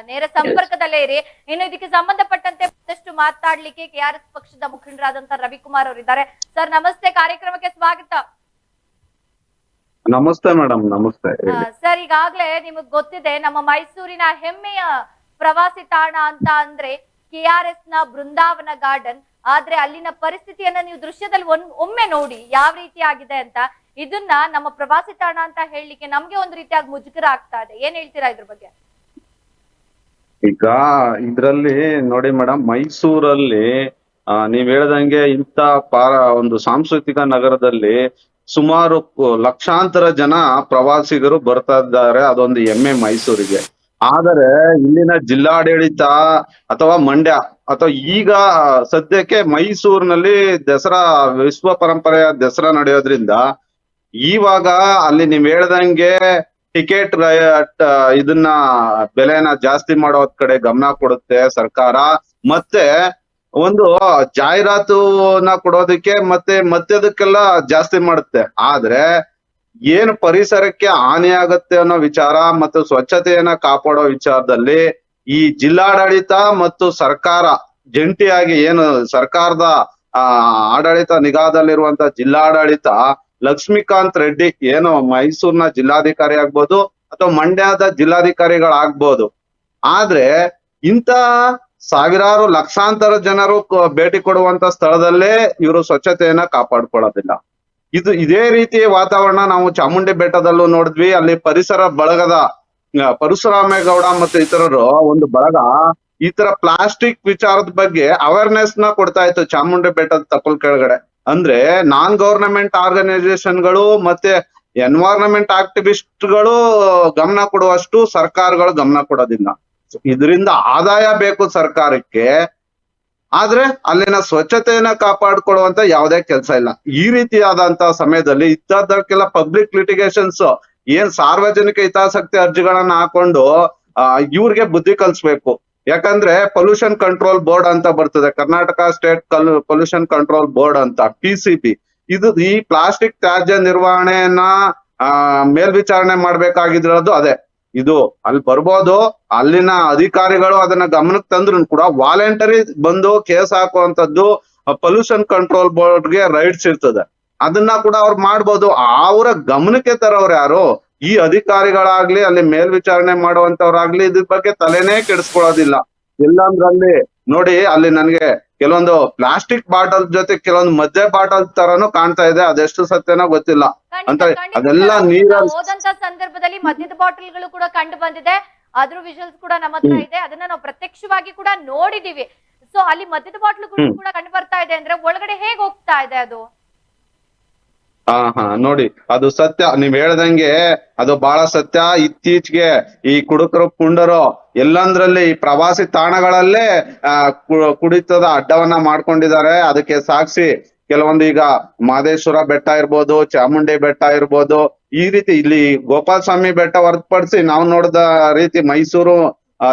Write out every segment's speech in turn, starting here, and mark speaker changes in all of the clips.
Speaker 1: ನೇರ ಸಂಪರ್ಕದಲ್ಲೇ ಇರಿ. ಇನ್ನು ಇದಕ್ಕೆ ಸಂಬಂಧಪಟ್ಟಂತೆ ಮತ್ತಷ್ಟು ಮಾತಾಡ್ಲಿಕ್ಕೆ ಕೆಆರ್ಎಸ್ ಪಕ್ಷದ ಮುಖಂಡರಾದಂತ ರವಿಕುಮಾರ್ ಅವರಿದ್ದಾರೆ ಸರ್ ನಮಸ್ತೆ. ಕಾರ್ಯಕ್ರಮಕ್ಕೆ ಸ್ವಾಗತ.
Speaker 2: ನಮಸ್ತೆ ಮೇಡಮ್ ನಮಸ್ತೆ.
Speaker 1: ಸರ್ ಈಗಾಗ್ಲೇ ನಿಮಗ್ ಗೊತ್ತಿದೆ ನಮ್ಮ ಮೈಸೂರಿನ ಹೆಮ್ಮೆಯ ಪ್ರವಾಸಿ ತಾಣ ಅಂತ ಅಂದ್ರೆ ಕೆಆರ್ಎಸ್ನ ಬೃಂದಾವನ ಗಾರ್ಡನ್. ಆದ್ರೆ ಅಲ್ಲಿನ ಪರಿಸ್ಥಿತಿಯನ್ನ ನೀವು ದೃಶ್ಯದಲ್ಲಿ ಒಂದ್ ಒಮ್ಮೆ ನೋಡಿ ಯಾವ ರೀತಿ ಆಗಿದೆ ಅಂತ ಇದನ್ನ ನಮ್ಮ ಪ್ರವಾಸಿ ತಾಣ ಅಂತ ಹೇಳಲಿಕ್ಕೆ ನಮ್ಗೆ ಒಂದು ರೀತಿಯಾಗಿ ಮುಜುಗರ ಆಗ್ತಾ ಇದೆ. ಏನ್ ಹೇಳ್ತೀರಾ ಇದ್ರ ಬಗ್ಗೆ?
Speaker 2: ಈಗ ಇದ್ರಲ್ಲಿ ನೋಡಿ ಮೇಡಮ್ ಮೈಸೂರಲ್ಲಿ ಆ, ನೀವ್ ಹೇಳ್ದಂಗೆ ಇಂಥ ಪಾರ ಒಂದು ಸಾಂಸ್ಕೃತಿಕ ನಗರದಲ್ಲಿ ಸುಮಾರು ಲಕ್ಷಾಂತರ ಜನ ಪ್ರವಾಸಿಗರು ಬರ್ತಾ ಇದ್ದಾರೆ ಅದೊಂದು ಹೆಮ್ಮೆ ಮೈಸೂರಿಗೆ. ಆದರೆ ಇಲ್ಲಿನ ಜಿಲ್ಲಾಡಳಿತ ಅಥವಾ ಮಂಡ್ಯ ಅಥವಾ ಈಗ ಸದ್ಯಕ್ಕೆ ಮೈಸೂರಿನಲ್ಲಿ ದಸರಾ ವಿಶ್ವ ಪರಂಪರೆಯ ದಸರಾ ನಡೆಯೋದ್ರಿಂದ ಈವಾಗ ಅಲ್ಲಿ ನೀವ್ ಹೇಳ್ದಂಗೆ ಟಿಕೆಟ್ ಇದನ್ನ ಬೆಲೆನ ಜಾಸ್ತಿ ಮಾಡೋದ್ ಕಡೆ ಗಮನ ಕೊಡುತ್ತೆ ಸರ್ಕಾರ. ಮತ್ತೆ ಒಂದು ಜಾಹೀರಾತುನ ಕೊಡೋದಕ್ಕೆ ಮತ್ತೆ ಮತ್ತೆದಕ್ಕೆಲ್ಲ ಜಾಸ್ತಿ ಮಾಡುತ್ತೆ. ಆದ್ರೆ ಏನು ಪರಿಸರಕ್ಕೆ ಹಾನಿ ಆಗತ್ತೆ ಅನ್ನೋ ವಿಚಾರ ಮತ್ತು ಸ್ವಚ್ಛತೆಯನ್ನ ಕಾಪಾಡೋ ವಿಚಾರದಲ್ಲಿ ಈ ಜಿಲ್ಲಾಡಳಿತ ಮತ್ತು ಸರ್ಕಾರ ಜಂಟಿಯಾಗಿ ಏನು ಸರ್ಕಾರದ, ಆ, ಆಡಳಿತ ನಿಗಾದಲ್ಲಿರುವಂತ ಜಿಲ್ಲಾಡಳಿತ ಲಕ್ಷ್ಮೀಕಾಂತ್ ರೆಡ್ಡಿ ಏನು ಮೈಸೂರಿನ ಜಿಲ್ಲಾಧಿಕಾರಿ ಆಗ್ಬೋದು ಅಥವಾ ಮಂಡ್ಯದ ಜಿಲ್ಲಾಧಿಕಾರಿಗಳಾಗ್ಬೋದು. ಆದ್ರೆ ಇಂತ ಸಾವಿರಾರು ಲಕ್ಷಾಂತರ ಜನರು ಭೇಟಿ ಕೊಡುವಂತ ಸ್ಥಳದಲ್ಲೇ ಇವರು ಸ್ವಚ್ಛತೆಯನ್ನ ಕಾಪಾಡ್ಕೊಳ್ಳೋದಿಲ್ಲ. ಇದು ಇದೇ ರೀತಿ ವಾತಾವರಣ ನಾವು ಚಾಮುಂಡಿ ಬೆಟ್ಟದಲ್ಲೂ ನೋಡಿದ್ವಿ. ಅಲ್ಲಿ ಪರಿಸರ ಬಳಗದ ಪರಶುರಾಮೇಗೌಡ ಮತ್ತು ಇತರರು ಒಂದು ಬಳಗ ಈ ತರ ಪ್ಲಾಸ್ಟಿಕ್ ವಿಚಾರದ ಬಗ್ಗೆ ಅವೇರ್ನೆಸ್ನ ಕೊಡ್ತಾ ಇತ್ತು ಚಾಮುಂಡಿ ಬೆಟ್ಟದ ತಪ್ಪಲ್ ಕೆಳಗಡೆ. ಅಂದ್ರೆ ನಾನ್ ಗವರ್ನಮೆಂಟ್ ಆರ್ಗನೈಸೇಷನ್ಗಳು ಮತ್ತೆ ಎನ್ವೈರನ್ಮೆಂಟ್ ಆಕ್ಟಿವಿಸ್ಟ್ಗಳು ಗಮನ ಕೊಡುವಷ್ಟು ಸರ್ಕಾರಗಳು ಗಮನ ಕೊಡೋದಿಲ್ಲ. ಇದರಿಂದ ಆದಾಯ ಬೇಕು ಸರ್ಕಾರಕ್ಕೆ, ಆದ್ರೆ ಅಲ್ಲಿನ ಸ್ವಚ್ಛತೆಯನ್ನ ಕಾಪಾಡ್ಕೊಳ್ಳುವಂತ ಯಾವುದೇ ಕೆಲಸ ಇಲ್ಲ. ಈ ರೀತಿಯಾದಂತ ಸಮಯದಲ್ಲಿ ಇತ್ತದಕ್ಕೆಲ್ಲ ಪಬ್ಲಿಕ್ ಲಿಟಿಗೇಷನ್ಸ್ ಏನ್ ಸಾರ್ವಜನಿಕ ಹಿತಾಸಕ್ತಿ ಅರ್ಜಿಗಳನ್ನ ಹಾಕೊಂಡು ಇವ್ರಿಗೆ ಬುದ್ಧಿ ಕಲಿಸ್ಬೇಕು. ಯಾಕಂದ್ರೆ ಪೊಲ್ಯೂಷನ್ ಕಂಟ್ರೋಲ್ ಬೋರ್ಡ್ ಅಂತ ಬರ್ತದೆ. Karnataka state pollution control board ಅಂತ ಪಿ ಇದು ಈ ಪ್ಲಾಸ್ಟಿಕ್ ತ್ಯಾಜ್ಯ ನಿರ್ವಹಣೆಯನ್ನ ಮೇಲ್ವಿಚಾರಣೆ ಮಾಡ್ಬೇಕಾಗಿದ್ರದು ಅದೇ. ಇದು ಅಲ್ಲಿ ಬರ್ಬೋದು, ಅಲ್ಲಿನ ಅಧಿಕಾರಿಗಳು ಅದನ್ನ ಗಮನಕ್ಕೆ ತಂದ್ರು ಕೂಡ ವಾಲಂಟರಿ ಬಂದು ಕೇಸ್ ಹಾಕುವಂತದ್ದು ಪೊಲ್ಯೂಷನ್ ಕಂಟ್ರೋಲ್ ಬೋರ್ಡ್ಗೆ ರೈಟ್ಸ್ ಇರ್ತದೆ. ಅದನ್ನ ಕೂಡ ಅವ್ರು ಮಾಡ್ಬೋದು. ಅವರ ಗಮನಕ್ಕೆ ತರೋರು ಯಾರು? ಈ ಅಧಿಕಾರಿಗಳಾಗ್ಲಿ ಅಲ್ಲಿ ಮೇಲ್ವಿಚಾರಣೆ ಮಾಡುವಂತವ್ರಾಗ್ಲಿ ಇದ್ರ ಬಗ್ಗೆ ತಲೆನೇ ಕೆಡಿಸ್ಕೊಳ್ಳೋದಿಲ್ಲ. ಇಲ್ಲಾಂದ್ರಲ್ಲಿ ನೋಡಿ ಅಲ್ಲಿ ನನ್ಗೆ ಕೆಲವೊಂದು ಪ್ಲಾಸ್ಟಿಕ್ ಬಾಟಲ್ ಜೊತೆ ಕೆಲವೊಂದು ಮದ್ಯ ಬಾಟಲ್ ತರನು ಕಾಣ್ತಾ ಇದೆ ಅದೆಷ್ಟು ಸತ್ಯನೋ ಗೊತ್ತಿಲ್ಲ. ಅಂತ ಅದೆಲ್ಲ
Speaker 1: ನೀರ ಹೋದಂತ ಸಂದರ್ಭದಲ್ಲಿ ಮದ್ಯದ ಬಾಟಲ್ಗಳು ಕೂಡ ಕಂಡು ಬಂದಿದೆ. ಅದ್ರ ವಿಜುವಲ್ಸ್ ಕೂಡ ನಮ್ಮ ಹತ್ರ ಇದೆ. ಅದನ್ನ ನಾವು ಪ್ರತ್ಯಕ್ಷವಾಗಿ ಕೂಡ ನೋಡಿದೀವಿ. ಸೊ ಅಲ್ಲಿ ಮದ್ಯದ ಬಾಟಲ್ಗಳು ಕೂಡ ಕಂಡು ಬರ್ತಾ ಇದೆ ಅಂದ್ರೆ ಒಳಗಡೆ ಹೇಗ್ ಹೋಗ್ತಾ ಇದೆ ಅದು?
Speaker 2: ಹಾ ಹಾ ನೋಡಿ, ಅದು ಸತ್ಯ. ನೀವ್ ಹೇಳ್ದಂಗೆ ಅದು ಬಹಳ ಸತ್ಯ. ಇತ್ತೀಚೆಗೆ ಈ ಕುಡುಕರು, ಕುಂಡರು ಎಲ್ಲಂದ್ರಲ್ಲಿ ಈ ಪ್ರವಾಸಿ ತಾಣಗಳಲ್ಲೇ, ಆ ಕುಡಿತದ ಅಡ್ಡವನ್ನ ಮಾಡ್ಕೊಂಡಿದ್ದಾರೆ. ಅದಕ್ಕೆ ಸಾಕ್ಷಿ, ಕೆಲವೊಂದು ಈಗ ಮಾದೇಶ್ವರ ಬೆಟ್ಟ ಇರ್ಬೋದು, ಚಾಮುಂಡಿ ಬೆಟ್ಟ ಇರ್ಬೋದು, ಈ ರೀತಿ ಇಲ್ಲಿ ಗೋಪಾಲ ಸ್ವಾಮಿ ಬೆಟ್ಟ ಹೊರತುಪಡಿಸಿ ನಾವು ನೋಡಿದ ರೀತಿ ಮೈಸೂರು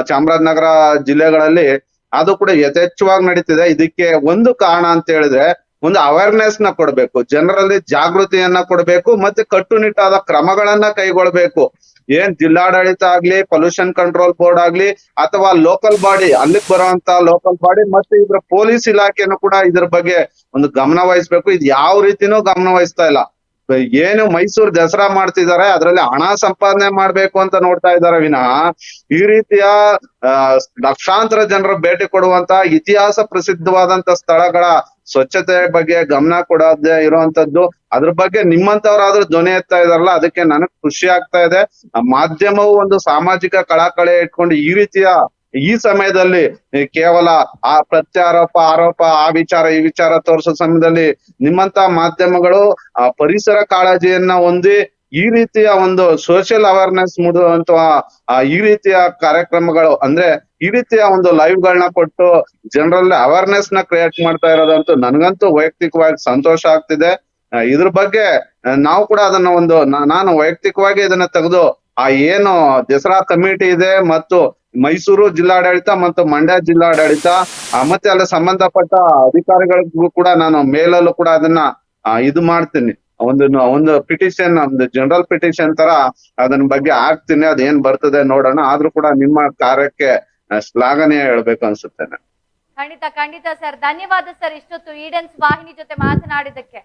Speaker 2: ಚಾಮರಾಜನಗರ ಜಿಲ್ಲೆಗಳಲ್ಲಿ ಅದು ಕೂಡ ಯಥೇಚ್ಛವಾಗಿ ನಡೀತಿದೆ. ಇದಕ್ಕೆ ಒಂದು ಕಾರಣ ಅಂತ ಹೇಳಿದ್ರೆ ಒಂದು ಅವೇರ್ನೆಸ್ನ ಕೊಡ್ಬೇಕು, ಜನರಲ್ಲಿ ಜಾಗೃತಿಯನ್ನ ಕೊಡ್ಬೇಕು ಮತ್ತೆ ಕಟ್ಟುನಿಟ್ಟಾದ ಕ್ರಮಗಳನ್ನ ಕೈಗೊಳ್ಬೇಕು. ಏನ್ ಜಿಲ್ಲಾಡಳಿತ ಆಗ್ಲಿ ಪೊಲ್ಯೂಷನ್ ಕಂಟ್ರೋಲ್ ಬೋರ್ಡ್ ಆಗ್ಲಿ, ಅಥವಾ ಲೋಕಲ್ ಬಾಡಿ ಅಲ್ಲಿಗೆ ಬರುವಂತ ಲೋಕಲ್ ಬಾಡಿ ಮತ್ತೆ ಇದ್ರ ಪೊಲೀಸ್ ಇಲಾಖೆನೂ ಕೂಡ ಇದ್ರ ಬಗ್ಗೆ ಒಂದು ಗಮನ ವಹಿಸ್ಬೇಕು. ಇದು ಯಾವ ರೀತಿನೂ ಗಮನ ವಹಿಸ್ತಾ ಇಲ್ಲ. ಏನು ಮೈಸೂರು ದಸರಾ ಮಾಡ್ತಿದ್ದಾರೆ ಅದರಲ್ಲಿ ಹಣ ಸಂಪಾದನೆ ಮಾಡ್ಬೇಕು ಅಂತ ನೋಡ್ತಾ ಇದ್ದಾರೆ ವಿನ, ಈ ರೀತಿಯ ಲಕ್ಷಾಂತರ ಜನರು ಭೇಟಿ ಕೊಡುವಂತ ಇತಿಹಾಸ ಪ್ರಸಿದ್ಧವಾದಂತ ಸ್ಥಳಗಳ ಸ್ವಚ್ಛತೆ ಬಗ್ಗೆ ಗಮನ ಕೊಡದೆ ಇರುವಂತದ್ದು, ಅದ್ರ ಬಗ್ಗೆ ನಿಮ್ಮಂತವ್ರಾದ್ರೂ ಧ್ವನಿ ಎತ್ತಾ ಇದಾರಲ್ಲ, ಅದಕ್ಕೆ ನನಗ್ ಖುಷಿ ಆಗ್ತಾ ಇದೆ. ಮಾಧ್ಯಮವು ಒಂದು ಸಾಮಾಜಿಕ ಕಳಕಳಿ ಇಟ್ಕೊಂಡು ಈ ರೀತಿಯ ಈ ಸಮಯದಲ್ಲಿ ಕೇವಲ ಆ ಪ್ರತ್ಯಾರೋಪ, ಆರೋಪ, ಆ ವಿಚಾರ, ಈ ವಿಚಾರ ತೋರಿಸೋ ಸಮಯದಲ್ಲಿ ನಿಮ್ಮಂತ ಮಾಧ್ಯಮಗಳು ಆ ಪರಿಸರ ಕಾಳಜಿಯನ್ನ ಹೊಂದಿ ಈ ರೀತಿಯ ಒಂದು ಸೋಷಿಯಲ್ ಅವೇರ್ನೆಸ್ ಮೂಡುವಂತ ಈ ರೀತಿಯ ಕಾರ್ಯಕ್ರಮಗಳು, ಅಂದ್ರೆ ಈ ರೀತಿಯ ಒಂದು ಲೈವ್ ಗಳನ್ನ ಕೊಟ್ಟು ಜನರಲ್ಲಿ ಅವೇರ್ನೆಸ್ನ ಕ್ರಿಯೇಟ್ ಮಾಡ್ತಾ ಇರೋದಂತೂ ನನಗಂತೂ ವೈಯಕ್ತಿಕವಾಗಿ ಸಂತೋಷ ಆಗ್ತಿದೆ. ಇದ್ರ ಬಗ್ಗೆ ನಾವು ಕೂಡ ಅದನ್ನ ಒಂದು ನಾನು ವೈಯಕ್ತಿಕವಾಗಿ ಇದನ್ನ ತೆಗೆದು, ಆ ಏನು ದಸರಾ ಕಮಿಟಿ ಇದೆ ಮತ್ತು ಮೈಸೂರು ಜಿಲ್ಲಾಡಳಿತ ಮತ್ತು ಮಂಡ್ಯ ಜಿಲ್ಲಾಡಳಿತ ಮತ್ತೆ ಅಲ್ಲಿ ಸಂಬಂಧಪಟ್ಟ ಅಧಿಕಾರಿಗಳಿಗೂ ಕೂಡ ನಾನು ಮೇಲಲ್ಲೂ ಕೂಡ ಅದನ್ನ ಇದು ಮಾಡ್ತೀನಿ. ಒಂದು ಒಂದು ಪಿಟಿಷನ್ ಒಂದು ಜನರಲ್ ಪಿಟಿಷನ್ ತರ ಅದನ್ನ ಬಗ್ಗೆ ಹಾಕ್ತೀನಿ. ಅದೇನ್ ಬರ್ತದೆ ನೋಡೋಣ. ಆದ್ರೂ ಕೂಡ ನಿಮ್ಮ ಕಾರ್ಯಕ್ಕೆ ಶ್ಲಾಘನೆ ಹೇಳ್ಬೇಕು ಅನ್ಸುತ್ತೆ
Speaker 1: ಖಂಡಿತ ಖಂಡಿತ ಸರ್. ಧನ್ಯವಾದ ಸರ್ ಇಷ್ಟೊತ್ತು ಈಡನ್ಸ್ ವಾಹಿನಿ ಜೊತೆ ಮಾತನಾಡಿದ್ದಕ್ಕೆ.